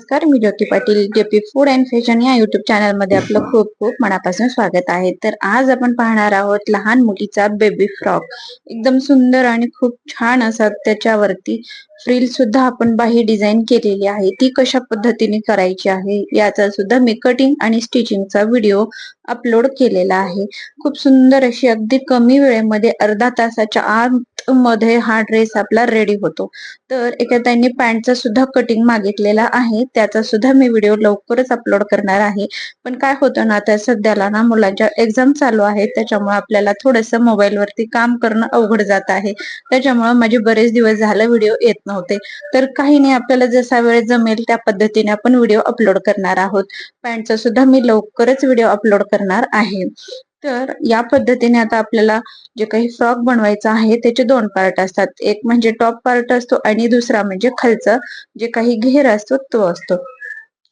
नमस्कार मी Jyoti Patil JP food and fashion या YouTube चॅनलमध्ये आपलं खूप खूप मनापासून स्वागत आहे. तर आज आपण पाहणार आहोत लहान मुलीचा बेबी फ्रॉक एकदम सुंदर आणि खूप छान असा त्याच्यावरती फ्रील सुद्धा आपण बाही डिझाईन केलेली आहे. ती कशा पद्धतीने करायची आहे? याचा सुद्धा मी कटिंग आणि स्टिचिंगचा व्हिडिओ अपलोड केलेला आहे. खूप सुंदर अशी अगदी कमी वेळेमध्ये अर्धा तासाच्या आत मध्ये हा ड्रेस आपला रेडी होतो. तर एका त्यांनी पॅन्टचा सुद्धा कटिंग मागितलेला आहे. त्याचा सुद्धा मी व्हिडिओ लवकरच अपलोड करणार आहे. पण काय होतं ना आता सध्याला ना मुलांच्या एक्झाम चालू आहेत. त्याच्यामुळे आपल्याला थोडस मोबाईलवरती काम करणं अवघड जात आहे. त्याच्यामुळे माझे बरेच दिवस झालं व्हिडिओ येत नव्हते. तर काही नाही आपल्याला जसा वेळ जमेल त्या पद्धतीने आपण व्हिडिओ अपलोड करणार आहोत. पॅन्टचा सुद्धा मी लवकरच व्हिडिओ अपलोड करणार आहे तर या पद्धतीने आता आपल्याला जे काही फ्रॉक बनवायचा आहे त्याचे दोन पार्ट असतात. एक म्हणजे टॉप पार्ट असतो आणि दुसरा म्हणजे खालचा. जे काही घेर असतो तो असतो.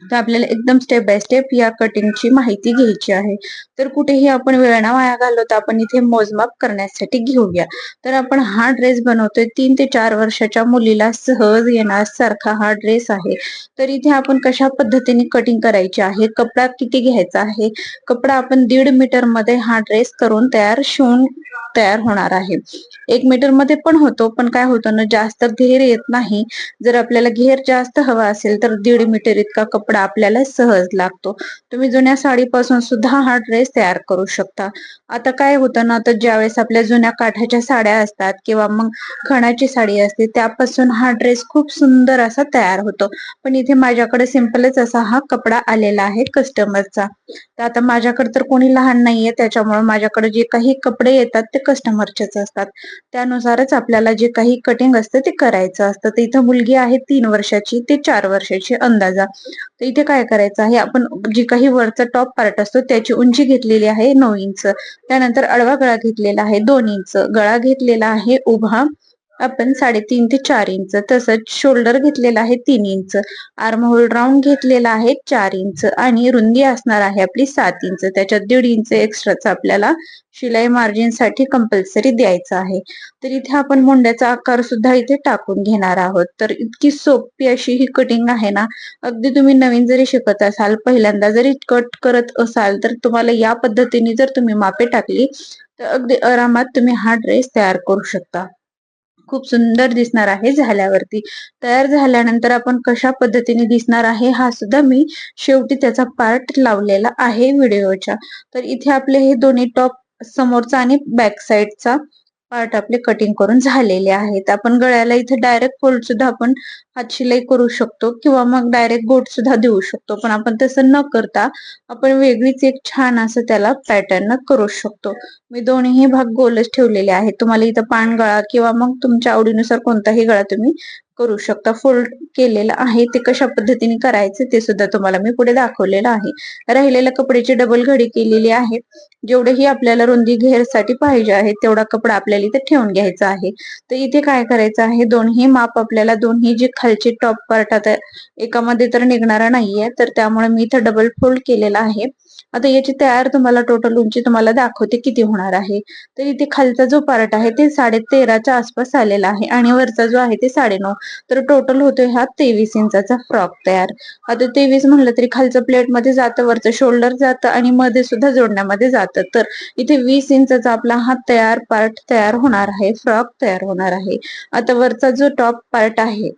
तर आपल्याला एकदम स्टेप बाय स्टेप या कटिंगची माहिती घ्यायची आहे. तर कुठेही आपण वेळ वाया वाया तर आपण इथे मोजमाप करण्यासाठी घेऊया. तर आपण हा ड्रेस बनवतोय तीन ते चार वर्षाच्या मुलीला सहज येणार सारखा हा ड्रेस आहे. तर इथे आपण कशा पद्धतीने कटिंग करायची आहे कपडा किती घ्यायचा आहे कपडा आपण दीड मीटरमध्ये हा ड्रेस करून तयार शिवून तयार होणार आहे. एक मीटरमध्ये पण होतो पण काय होतं ना जास्त घेर येत नाही. जर आपल्याला घेर जास्त हवा असेल तर दीड मीटर इतका कपडा कपडा आपल्याला सहज लागतो. तुम्ही जुन्या साडीपासून सुद्धा हा ड्रेस तयार करू शकता. आता काय होतं ना तर ज्यावेळेस आपल्या जुन्या काठाच्या साड्या असतात किंवा मग खणाची साडी असते त्यापासून हा ड्रेस खूप सुंदर असा तयार होतो. पण इथे माझ्याकडे सिंपलच असा हा कपडा आलेला आहे कस्टमरचा तर आता माझ्याकडे तर कोणी लहान नाहीये त्याच्यामुळे माझ्याकडे जे काही कपडे येतात ते कस्टमरचेच असतात. त्यानुसारच आपल्याला जे काही कटिंग असतं ते करायचं असतं. तर इथं मुलगी आहे तीन वर्षाची ते चार वर्षाची अंदाजा. तर इथे काय करायचं आहे? आपण जी काही वरचा टॉप पार्ट असतो त्याची उंची घेतलेली आहे नऊ इंच. त्यानंतर अडवा गळा घेतलेला आहे दोन इंच. गळा घेतलेला आहे उभा. आपण साडेतीन ते चार इंच तसंच शोल्डर घेतलेला आहे तीन इंच आर्म होल राऊंड घेतलेला आहे चार इंच आणि रुंदी असणार आहे आपली सात इंच. त्याच्यात दीड इंच एक्स्ट्राचा आपल्याला शिलाई मार्जिनसाठी कंपल्सरी द्यायचं आहे. तर इथे आपण मुंड्याचा आकार सुद्धा इथे टाकून घेणार आहोत. तर इतकी सोपी अशी ही कटिंग आहे ना अगदी तुम्ही नवीन जरी शिकत असाल पहिल्यांदा जरी कट करत असाल तर तुम्हाला या पद्धतीने जर तुम्ही मापे टाकली तर अगदी आरामात तुम्ही हा ड्रेस तयार करू शकता. खूप सुंदर दिसणार आहे झाल्यावरती. तयार झाल्यानंतर आपण कशा पद्धतीने दिसणार आहे हा सुद्धा मी शेवटी त्याचा पार्ट लावलेला आहे व्हिडिओच्या तर इथे आपले हे दोन्ही टॉप समोरचा आणि बॅक साईडचा पार्ट आपले कटिंग करून झालेले आहेत. आपण गळ्याला इथे डायरेक्ट फोल्ड सुद्धा आपण हात शिलाई करू शकतो किंवा मग डायरेक्ट गोट सुद्धा देऊ शकतो. पण आपण तसं न करता आपण वेगळीच एक छान असं त्याला पॅटर्न करू शकतो. मी दोन्ही भाग गोलच ठेवलेले आहेत. तुम्हाला इथं पान गळा किंवा मग तुमच्या आवडीनुसार कोणताही गळा तुम्ही करू शकता. फोल्ड केलेलं आहे. ते कशा पद्धतीने करायचे ते सुद्धा तुम्हाला मी पुढे दाखवलेलं आहे. राहिलेल्या कपड्याची डबल घडी केलेली आहे. जेवढेही आपल्याला रुंदी घेरसाठी पाहिजे आहे तेवढा कपडा आपल्याला इथे ठेवून घ्यायचा आहे. तर इथे काय करायचं आहे? दोन्ही माप आपल्याला दोन्ही जे खालचे टॉप पार्ट आता एकामध्ये तर निघणारा नाहीये तर त्यामुळे मी इथं डबल फोल्ड केलेला आहे. आता याची तयार तुम्हाला टोटल उंची तुम्हाला दाखवते किती होणार आहे. तर इथे खालचा जो पार्ट आहे ते साडे तेराच्या आसपास आलेला आहे आणि वरचा जो आहे ते साडे नऊ तर टोटल होतोय हा तेवीस इंचाचा फ्रॉक तयार. आता तेवीस म्हणलं तरी खालचं प्लेटमध्ये जातं वरचं शोल्डर जातं आणि मध्ये सुद्धा जोडण्यामध्ये जातं. तर इथे वीस इंचाचा आपला हा तयार पार्ट तयार होणार आहे फ्रॉक तयार होणार आहे. आता वरचा जो टॉप पार्ट आहे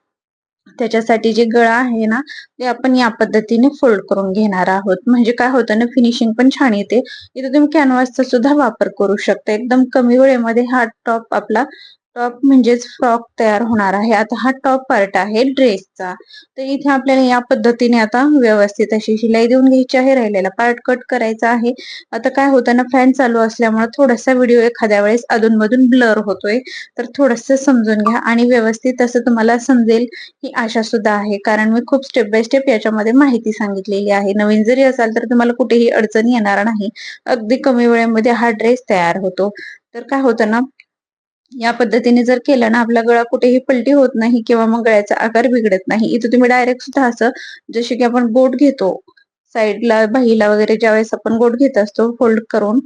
त्याच्यासाठी जे गळा आहे ना ते आपण या पद्धतीने फोल्ड करून घेणार आहोत. म्हणजे काय होतं ना फिनिशिंग पण छान येते. इथे तुम्ही कॅनव्हासचा सुद्धा वापर करू शकता. एकदम कमी वेळेमध्ये हा टॉप आपला टॉप म्हणजेच फ्रॉक तयार होणार आहे. आता हा टॉप पार्ट आहे ड्रेसचा तर इथे आपल्याला या पद्धतीने आता व्यवस्थित अशी शिलाई देऊन घ्यायची आहे. राहिलेला पार्ट कट करायचा आहे. आता काय होतं ना फॅन चालू असल्यामुळे थोडासा व्हिडिओ एखाद्या वेळेस अधूनमधून ब्लर होतोय. तर थोडस समजून घ्या आणि व्यवस्थित असं तुम्हाला समजेल ही आशा सुद्धा आहे. कारण मी खूप स्टेप बाय स्टेप याच्यामध्ये माहिती सांगितलेली आहे. नवीन जरी असाल तर तुम्हाला कुठेही अडचण येणार नाही. अगदी कमी वेळेमध्ये हा ड्रेस तयार होतो. तर काय होतं ना या पद्धतीने जर केलं ना आपला गळा कुठेही पलटी होत नाही किंवा मग गळ्याचा आकार बिघडत नाही. इथं तुम्ही डायरेक्ट सुद्धा असं जसे की आपण गोट घेतो साईडला बाहीला वगैरे ज्यावेळेस आपण गोट घेत असतो फोल्ड करून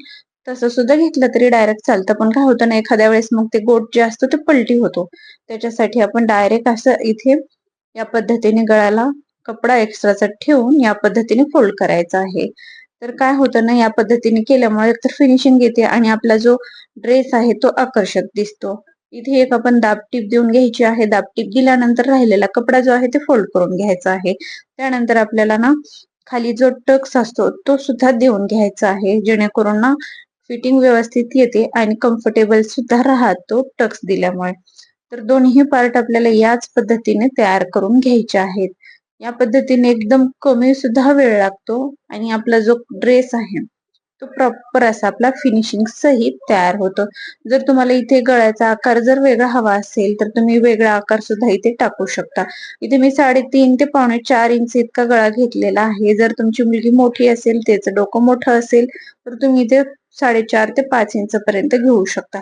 तसं सुद्धा घेतलं तरी डायरेक्ट चालतं. पण काय होतं ना एखाद्या वेळेस मग ते गोट जे असतं ते पलटी होतो. त्याच्यासाठी आपण डायरेक्ट असं इथे या पद्धतीने गळ्याला कपडा एक्स्ट्राचा ठेवून या पद्धतीने फोल्ड करायचा आहे. तर काय होतं ना या पद्धतीने केल्यामुळे तर फिनिशिंग येते आणि आपला जो ड्रेस आहे तो आकर्षक दिसतो. इथे एक आपण दाबटीप देऊन घ्यायची आहे. दाबटीप दिल्यानंतर राहिलेला कपडा जो आहे ते फोल्ड करून घ्यायचा आहे. त्यानंतर आपल्याला ना खाली जो टक्स असतो तो सुद्धा देऊन घ्यायचा आहे. जेणेकरून ना फिटिंग व्यवस्थित येते आणि कम्फर्टेबल सुद्धा राहतो टक्स दिल्यामुळे. तर दोन्ही पार्ट आपल्याला याच पद्धतीने तयार करून घ्यायचे आहेत. या पद्धतीने एकदम कमी सुद्धा वेळ लागतो आणि आपला जो ड्रेस आहे तो प्रॉपर असा आपला फिनिशिंग सहित तयार होतो. जर तुम्हाला इथे गळ्याचा आकार जर वेगळा हवा असेल तर तुम्ही वेगळा आकार सुद्धा इथे टाकू शकता. इथे मी साडेतीन ते पावणे चार इंच इतका गळा घेतलेला आहे. जर तुमची मुलगी मोठी असेल त्याचं डोकं मोठं असेल तर तुम्ही इथे साडेचार ते पाच इंच पर्यंत घेऊ शकता.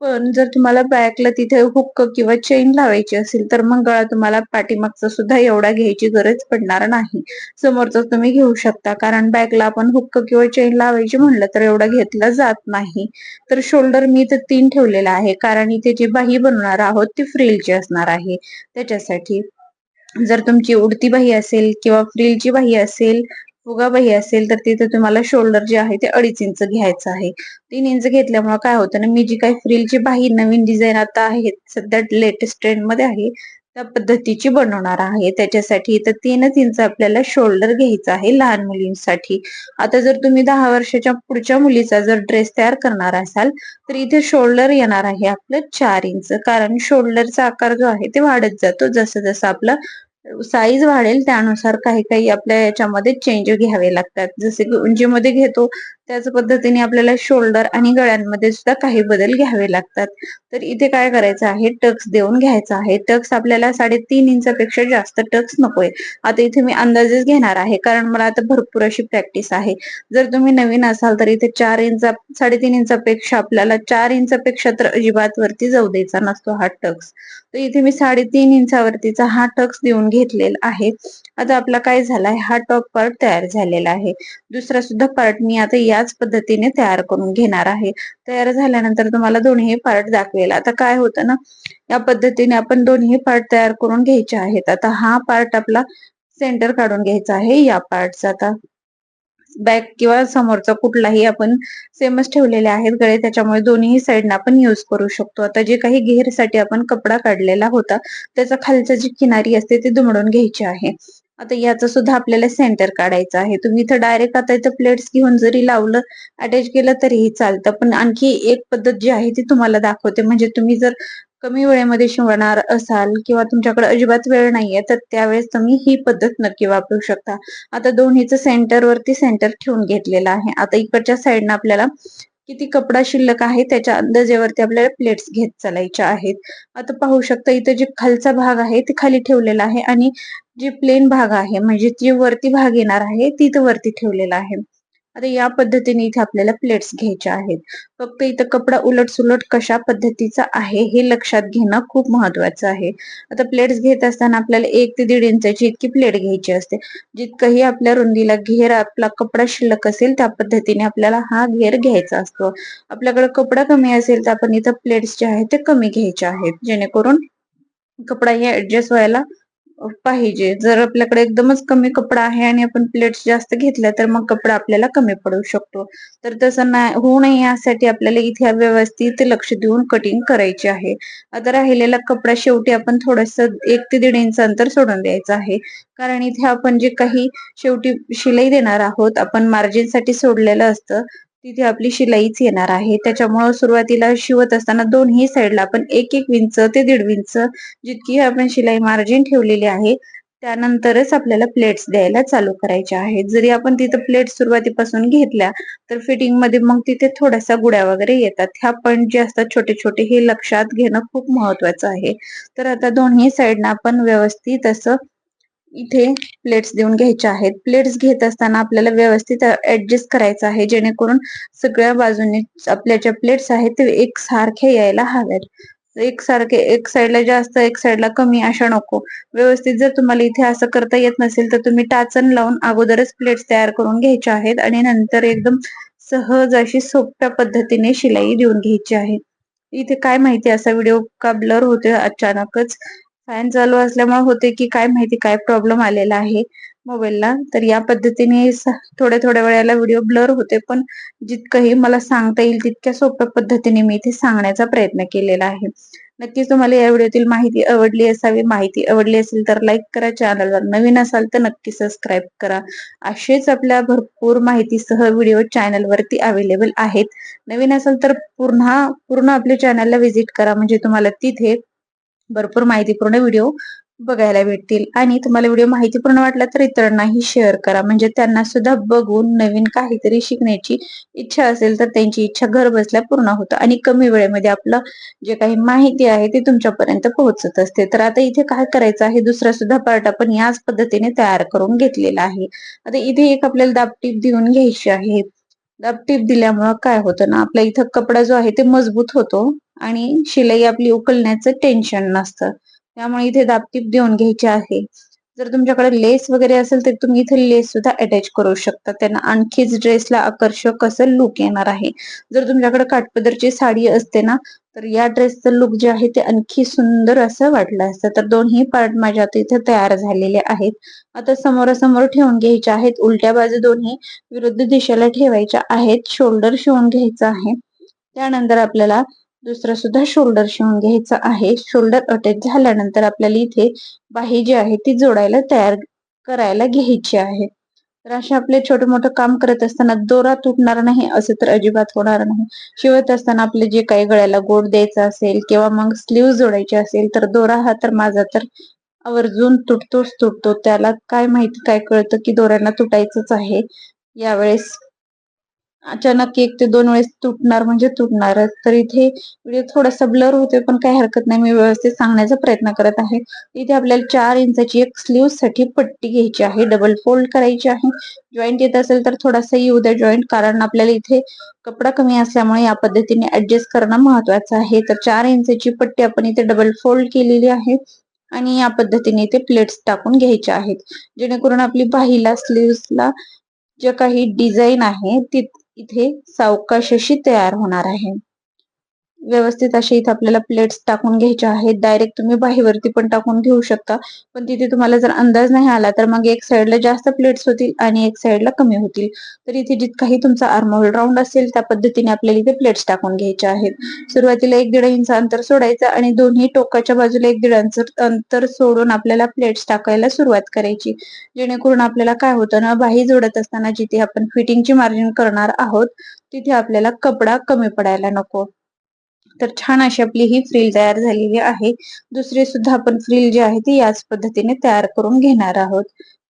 पण जर तुम्हाला बॅकला तिथे हुक्क किंवा चेन लावायची असेल तर मग गळा तुम्हाला पाठीमागचा सुद्धा एवढा घ्यायची गरज पडणार नाही. समोरचा तुम्ही घेऊ शकता. कारण बॅकला आपण हुक्क किंवा चेन लावायची म्हणलं तर एवढा घेतला जात नाही. तर शोल्डर मी इथे तीन ठेवलेला आहे. कारण इथे जी बाही बनवणार आहोत ती फ्रिलची असणार आहे. त्याच्यासाठी जर तुमची उडती बाही असेल किंवा फ्रिलची बाही असेल फुगाबाही असेल तर तिथे तुम्हाला शोल्डर जे आहे ते अडीच इंच घ्यायचं आहे. तीन इंच घेतल्यामुळे काय होतं ना मी जी काही फ्रिलची बाही नवीन डिझाईन आता आहे सध्या लेटेस्ट ट्रेंडमध्ये आहे त्या पद्धतीची बनवणार आहे. त्याच्यासाठी इथं तीनच इंच आपल्याला शोल्डर घ्यायचं आहे लहान मुलींसाठी. आता जर तुम्ही दहा वर्षाच्या पुढच्या मुलीचा जर ड्रेस तयार करणार असाल तर इथे शोल्डर येणार आहे आपलं चार इंच. कारण शोल्डरचा आकार जो आहे ते वाढत जातो. जसं जसं आपलं साईज वाढेल त्यानुसार काही काही आपल्या याच्यामध्ये चेंज घ्यावे लागतात. जसे की उंचीमध्ये घेतो त्याच पद्धतीने आपल्याला शोल्डर आणि गळ्यांमध्ये सुद्धा काही बदल घ्यावे लागतात. तर इथे काय करायचं आहे? टक्स देऊन घ्यायचा आहे. टक्स आपल्याला साडेतीन इंचापेक्षा जास्त टक्स नकोय. आता इथे मी अंदाजेच घेणार आहे कारण मला आता भरपूर अशी प्रॅक्टिस आहे. जर तुम्ही नवीन असाल तर इथे चार इंचा साडेतीन इंचापेक्षा आपल्याला चार इंचापेक्षा तर अजिबात वरती जाऊ द्यायचा नसतो हा टक्स तर इथे मी साडेतीन इंचावरतीचा हा टक्स देऊन घेतलेला आहे. आता आपला काय झालाय? हा टॉप पार्ट तयार झालेला आहे. दुसरा सुद्धा पार्ट मी आता याच पद्धतीने तयार करून घेणार आहे. तयार झाल्यानंतर तुम्हाला दोन्ही पार्ट दाखवेल. आता काय होतं ना? या पद्धतीने आपण दोन्ही पार्ट तयार करून घ्यायचे आहेत. आता हा पार्ट आपला सेंटर काढून घ्यायचा आहे या पार्टचा आता बॅक किंवा समोरचा कुठलाही आपण सेमच ठेवलेले आहेत गळे. त्याच्यामुळे दोन्ही साईडना आपण युज करू शकतो. आता जे काही घेरसाठी आपण कपडा काढलेला होता त्याचा खालचा जी किनारी असते ती दुमडून घ्यायची आहे. आता याचं सुद्धा आपल्याला सेंटर काढायचं आहे. तुम्ही इथं डायरेक्ट आता इथं प्लेट्स घेऊन जरी लावलं अटॅच केलं तरीही चालतं. पण आणखी एक पद्धत जी आहे ती तुम्हाला दाखवते. म्हणजे तुम्ही जर कमी वेळेमध्ये शिवणार असाल किंवा तुमच्याकडे अजिबात वेळ नाहीये तर त्यावेळेस तुम्ही ही पद्धत नक्की वापरू शकता. आता दोन्हीचं सेंटर वरती सेंटर ठेवून घेतलेलं आहे. आता इकडच्या साईडनं आपल्याला किती कपडा शिल्लक आहे त्याच्या अंदाजेवरती आपल्याला प्लेट्स घेत चालायच्या आहेत. आता पाहू शकता इथे जे खालचा भाग आहे ते खाली ठेवलेला आहे आणि जे प्लेन भाग आहे म्हणजे जे वरती भाग येणार आहे ती वरती ठेवलेला आहे. आता या पद्धतीने इथे आपल्याला प्लेट्स घ्यायच्या आहेत. फक्त इथं कपडा उलट सुलट कशा पद्धतीचा आहे हे लक्षात घेणं खूप महत्वाचं आहे. आता प्लेट्स घेत असताना आपल्याला एक ते दीड इंचाची इतकी प्लेट घ्यायची असते. जितकंही आपल्या रुंदीला घेर आपला कपडा शिल्लक असेल त्या पद्धतीने आपल्याला हा घेर घ्यायचा असतो. आपल्याकडे कपडा कमी असेल तर आपण इथं प्लेट्स जे आहेत ते कमी घ्यायचे आहेत. जेणेकरून कपडा हे ऍडजस्ट व्हायला पाहिजे. जर आपल्याकडे एकदमच कमी कपडा आहे आणि आपण प्लेट्स जास्त घेतल्या तर मग कपडा आपल्याला कमी पडू शकतो. तर तसं नाही होऊ नये यासाठी आपल्याला इथे व्यवस्थित लक्ष देऊन कटिंग करायची आहे. आता राहिलेला कपडा शेवटी आपण थोडस एक ते दीड इंच अंतर सोडून द्यायचं आहे. कारण इथे आपण जे काही शेवटी शिलाई देणार आहोत आपण मार्जिनसाठी सोडलेलं असतं तिथे आपली शिलाईच येणार आहे. त्याच्यामुळं सुरुवातीला शिवत असताना दोन्ही साईडला आपण एक एक विंच ते दीड विंच जितकी आपण शिलाई मार्जिन ठेवलेली आहे त्यानंतरच आपल्याला प्लेट्स द्यायला चालू करायच्या आहेत. जरी आपण तिथं प्लेट सुरुवातीपासून घेतल्या तर फिटिंगमध्ये मग तिथे थोड्यासा गुड्या वगैरे येतात. ह्या पॉईंट जे असतात छोटे छोटे हे लक्षात घेणं खूप महत्वाचं आहे. तर आता दोन्ही साईडना आपण व्यवस्थित असं इथे प्लेट्स देऊन घ्यायच्या आहेत. प्लेट्स घेत असताना आपल्याला व्यवस्थित ऍडजस्ट करायचं आहे. जेणेकरून सगळ्या बाजूने आपल्या ज्या प्लेट्स आहेत ते एक सारखे यायला हव्यात एक सारखे एक साईडला जास्त एक साईडला कमी अशा नको. व्यवस्थित जर तुम्हाला इथे असं करता येत नसेल तर तुम्ही टाचन लावून अगोदरच प्लेट्स तयार करून घ्यायच्या आहेत आणि नंतर एकदम सहज अशी सोप्या पद्धतीने शिलाई देऊन घ्यायची आहे. इथे काय माहिती? असा व्हिडिओ का ब्लर होतोय? अचानकच फॅन चालू असल्यामुळे होते की काय माहिती काय प्रॉब्लेम आलेला आहे मोबाईलला तर या पद्धतीने थोड्या थोड्या वेळेला व्हिडिओ ब्लर होते. पण जितकंही मला सांगता येईल तितक्या सोप्या पद्धतीने मी इथे सांगण्याचा प्रयत्न केलेला आहे. नक्कीच तुम्हाला या व्हिडिओतील माहिती आवडली असावी. माहिती आवडली असेल तर लाईक करा. चॅनलवर नवीन असाल तर नक्की सबस्क्राईब करा. असेच आपल्या भरपूर माहितीसह व्हिडिओ चॅनलवरती अवेलेबल आहेत. नवीन असाल तर पुन्हा पूर्ण आपल्या चॅनलला व्हिजिट करा. म्हणजे तुम्हाला तिथे भरपूर माहितीपूर्ण व्हिडिओ बघायला भेटतील. आणि तुम्हाला व्हिडिओ माहितीपूर्ण वाटला तर इतरांनाही शेअर करा. म्हणजे त्यांना सुद्धा बघून नवीन काहीतरी शिकण्याची इच्छा असेल तर त्यांची इच्छा घर बसल्या पूर्ण होतं. आणि कमी वेळेमध्ये आपलं जे काही माहिती आहे ती तुमच्यापर्यंत पोहोचत असते. तर आता इथे काय करायचं आहे? दुसरा सुद्धा पार्ट आपण याच पद्धतीने तयार करून घेतलेला आहे. आता इथे एक आपल्याला दाबटीप देऊन घ्यायची आहे. दाबटीप दिल्यामुळं काय होतं ना आपला इथं कपडा जो आहे ते मजबूत होतो. आणि शिलाई आपली उकलण्याचं टेन्शन नसतं. त्यामुळे इथे दाबटीप देऊन घ्यायची आहे. जर तुमच्याकडे लेस वगैरे असेल तर तुम्ही इथे लेस सुद्धा अटॅच करू शकता. त्यांना आणखीच ड्रेसला आकर्षक असं लुक येणार आहे. जर तुमच्याकडे काठपदरची साडी असते ना तर या ड्रेसचं लुक जे आहे ते आणखी सुंदर असं वाटलं असतं. तर दोन्ही पार्ट माझ्या आता इथे तयार झालेले आहेत. आता समोरासमोर ठेवून घ्यायचे आहेत. उलट्या बाजू दोन्ही विरुद्ध दिशेला ठेवायच्या आहेत. शोल्डर शिवून घ्यायचं आहे. त्यानंतर आपल्याला दुसरा सुद्धा शोल्डर शिवून घ्यायचा आहे. शोल्डर अटॅच झाल्यानंतर आपल्याला इथे बाही जी आहे ती जोडायला तयार करायला घ्यायची आहे. तर अशा आपले छोटे मोठं काम करत असताना दोरा तुटणार नाही असं तर अजिबात होणार नाही. शिवत असताना आपले जे काही गळ्याला गोड द्यायचा असेल किंवा मग स्लीव जोडायचे असेल तर दोरा हा तर माझा तर आवर्जून तुटतोच तुटतो. त्याला काय माहिती काय कळतं की दोऱ्यांना तुटायचंच आहे. यावेळेस अचानक एक ते दोन वेळेस तुटणार म्हणजे तुटणारच. तर इथे व्हिडिओ थोडासा ब्लर होते पण काही हरकत नाही. मी व्यवस्थित सांगण्याचा प्रयत्न करत आहे. इथे आपल्याला चार इंचाची एक स्लीवसाठी पट्टी घ्यायची आहे. डबल फोल्ड करायची आहे. जॉईंट येत असेल तर थोडासा येऊ द्या जॉईंट कारण आपल्याला इथे कपडा कमी असल्यामुळे या पद्धतीने ऍडजस्ट करणं महत्वाचं आहे. तर चार इंचाची पट्टी आपण इथे डबल फोल्ड केलेली आहे आणि या पद्धतीने इथे प्लेट्स टाकून घ्यायच्या आहेत. जेणेकरून आपली बाहीला स्लीव्सला जे काही डिझाईन आहे ती इथे सावकाश अशी तयार होणार आहे. व्यवस्थित असे इथे आपल्याला प्लेट्स टाकून घ्यायच्या आहेत. डायरेक्ट तुम्ही बाहीवरती पण टाकून घेऊ शकता. पण तिथे तुम्हाला जर अंदाज नाही आला तर मग एक साइडला जास्त प्लेट्स होतील आणि एक साइडला कमी होतील. तर इथे जितकाही तुमचा आर्मोल राऊंड असेल त्या पद्धतीने आपल्याला इथे प्लेट्स टाकून घ्यायच्या आहेत. सुरुवातीला एक दीड इंच अंतर सोडायचं आणि दोन्ही टोकाच्या बाजूला एक दीड इंच अंतर सोडून आपल्याला प्लेट्स टाकायला सुरुवात करायची. जेणेकरून आपल्याला काय होतं ना बाही जोडत असताना जिथे आपण फिटिंगची मार्जिन करणार आहोत तिथे आपल्याला कपडा कमी पडायला नको. तर छान अशी आपली ही फ्रील तयार झालेली आहे. दुसरी सुद्धा आपण फ्रील जी आहे ती याच पद्धतीने तयार करून घेणार आहोत.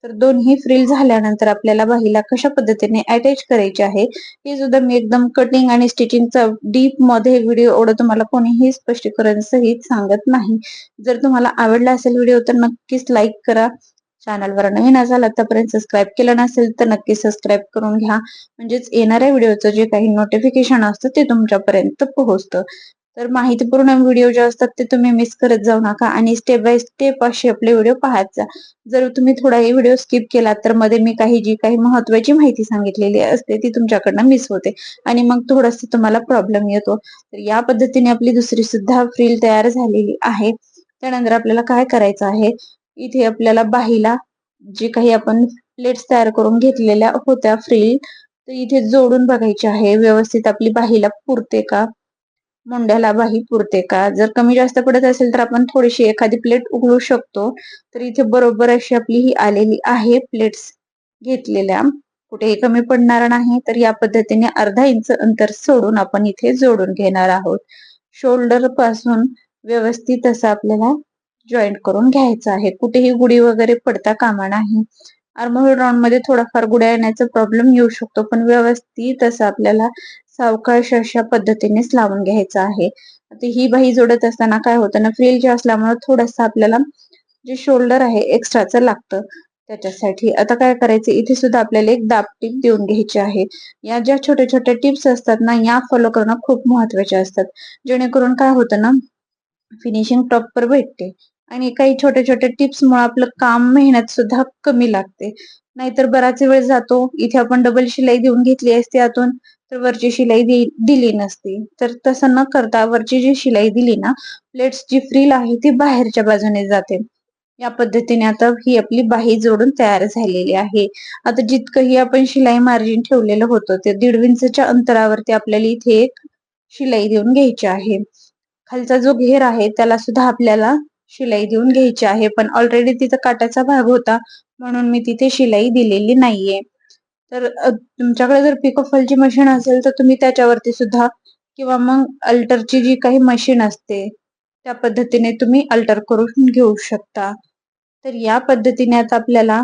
तर दोन्ही फ्रील झाल्यानंतर आपल्याला बाहीला कशा पद्धतीने अटॅच करायची आहे हे सुद्धा मी एकदम कटिंग आणि स्टिचिंगचा डीपमध्ये व्हिडिओ एवढं तुम्हाला कोणीही स्पष्टीकरण सहित सांगत नाही. जर तुम्हाला आवडला असेल व्हिडिओ तर नक्कीच लाईक करा. चॅनलवर नवीन असाल आतापर्यंत सबस्क्राईब केलं नसेल तर नक्की सबस्क्राईब करून घ्या. म्हणजेच येणाऱ्या व्हिडिओचं जे काही नोटिफिकेशन असतं ते तुमच्यापर्यंत पोहोचतं. तर माहितीपूर्ण व्हिडिओ जे असतात ते तुम्ही मिस करत जाऊ नका आणि स्टेप बाय स्टेप असे आपले व्हिडिओ पाहत जा. जर तुम्ही थोडाही व्हिडिओ स्किप केला तर मध्ये मी काही जी काही महत्वाची माहिती सांगितलेली असते ती तुमच्याकडनं मिस होते आणि मग थोडस तुम्हाला प्रॉब्लेम येतो. तर या पद्धतीने आपली दुसरी सुद्धा फ्रील तयार झालेली आहे. त्यानंतर आपल्याला काय करायचं आहे? इथे आपल्याला बाहीला जे काही आपण प्लेट्स तयार करून घेतलेल्या होत्या फ्रील तर इथे जोडून बघायचे आहे. व्यवस्थित आपली बाहीला पुरते का? मुंड्याला बाही पुरते का? जर कमी जास्त पडत असेल तर आपण थोडीशी एखादी प्लेट उघडू शकतो. तर इथे बरोबर अशी आपली ही आलेली आहे प्लेट्स घेतलेल्या. कुठेही कमी पडणार नाही तर या पद्धतीने अर्धा इंच अंतर सोडून आपण इथे जोडून घेणार आहोत. शोल्डरपासून व्यवस्थित असं आपल्याला जॉईंट करून घ्यायचं आहे. कुठेही गुढी वगैरे पडता कामा नाही. आर्महोल राऊंडमध्ये थोडाफार गुड्या येण्याचा प्रॉब्लेम येऊ शकतो पण व्यवस्थित असं आपल्याला सावकाश अशा पद्धतीनेच लावून घ्यायचं आहे. आता ही बाही जोडत असताना काय होतं ना फ्रिल जे असल्यामुळे थोडस आपल्याला जे शोल्डर आहे एक्स्ट्राचं लागतं. त्याच्यासाठी आता काय करायचं इथे सुद्धा आपल्याला एक दाब टीप देऊन घ्यायची आहे. या ज्या छोट्या छोट्या टिप्स असतात ना या फॉलो करणं खूप महत्त्वाच्या असतात. जेणेकरून काय होतं ना फिनिशिंग प्रॉपर भेटते. आणि काही छोट्या छोट्या टिप्समुळे आपलं काम मेहनत सुद्धा कमी लागते. नाहीतर बराच वेळ जातो. इथे आपण डबल शिलाई देऊन घेतली असते आतून तर वरची शिलाई दिली नसती. तर तसं न करता वरची जी शिलाई दिली ना प्लेट्स जी फ्रील आहे ती बाहेरच्या बाजूने जाते. या पद्धतीने आता ही आपली बाही जोडून तयार झालेली आहे. आता जितकंही आपण शिलाई मार्जिन ठेवलेलं होतं ते दीड इंचच्या अंतरावरती आपल्याला इथे एक शिलाई देऊन घ्यायची आहे. खालचा जो घेर आहे त्याला सुद्धा आपल्याला शिलाई देऊन घ्यायची आहे. पण ऑलरेडी तिथं काटाचा भाग होता म्हणून मी तिथे शिलाई दिलेली नाहीये. तर तुमच्याकडे जर पिकोफॉलची मशीन असेल तर तुम्ही त्याच्यावरती सुद्धा किंवा मग अल्टरची जी काही मशीन असते त्या पद्धतीने तुम्ही अल्टर करून घेऊ शकता. तर या पद्धतीने आता आपल्याला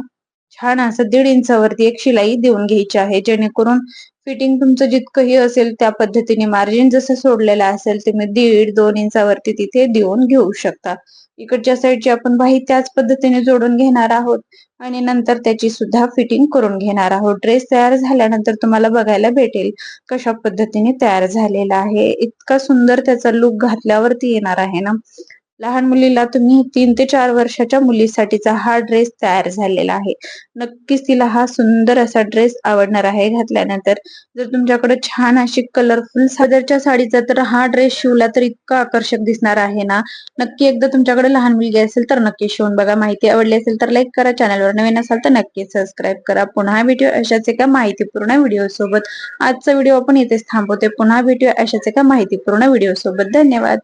छान असं दीड इंचावरती एक शिलाई देऊन घ्यायची आहे जेणेकरून फिटिंग तुमचं जितकंही असेल त्या पद्धतीने मार्जिन जसं सोडलेलं असेल तुम्ही दीड दोन इंचावरती तिथे देऊन घेऊ शकता. इकडच्या साईडची आपण बाही त्याच पद्धतीने जोडून घेणार आहोत आणि नंतर त्याची सुद्धा फिटिंग करून घेणार आहोत. ड्रेस तयार झाल्यानंतर तुम्हाला बघायला भेटेल कशा पद्धतीने तयार झालेला आहे. इतका सुंदर त्याचा लुक घातल्यावरती येणार आहे ना. लहान मुलीला तुम्ही तीन ते चार वर्षाच्या मुलीसाठीचा हा ड्रेस तयार झालेला आहे. नक्कीच तिला हा सुंदर असा ड्रेस आवडणार आहे. घातल्यानंतर जर तुमच्याकडे छान अशी कलरफुल सदरच्या साडीचा तर हा ड्रेस शिवला तर इतका आकर्षक दिसणार आहे ना. नक्की एकदा तुमच्याकडे लहान मुलगी असेल तर नक्की शिवून बघा. माहिती आवडली असेल तर लाईक करा. चॅनलवर नवीन असाल तर नक्की सबस्क्राईब करा. पुन्हा व्हिडिओ अशाच एका माहितीपूर्ण व्हिडिओ सोबत आजचा व्हिडिओ आपण इथेच थांबवते पुन्हा भेटूया अशाच एका माहितीपूर्ण व्हिडिओ सोबत. धन्यवाद.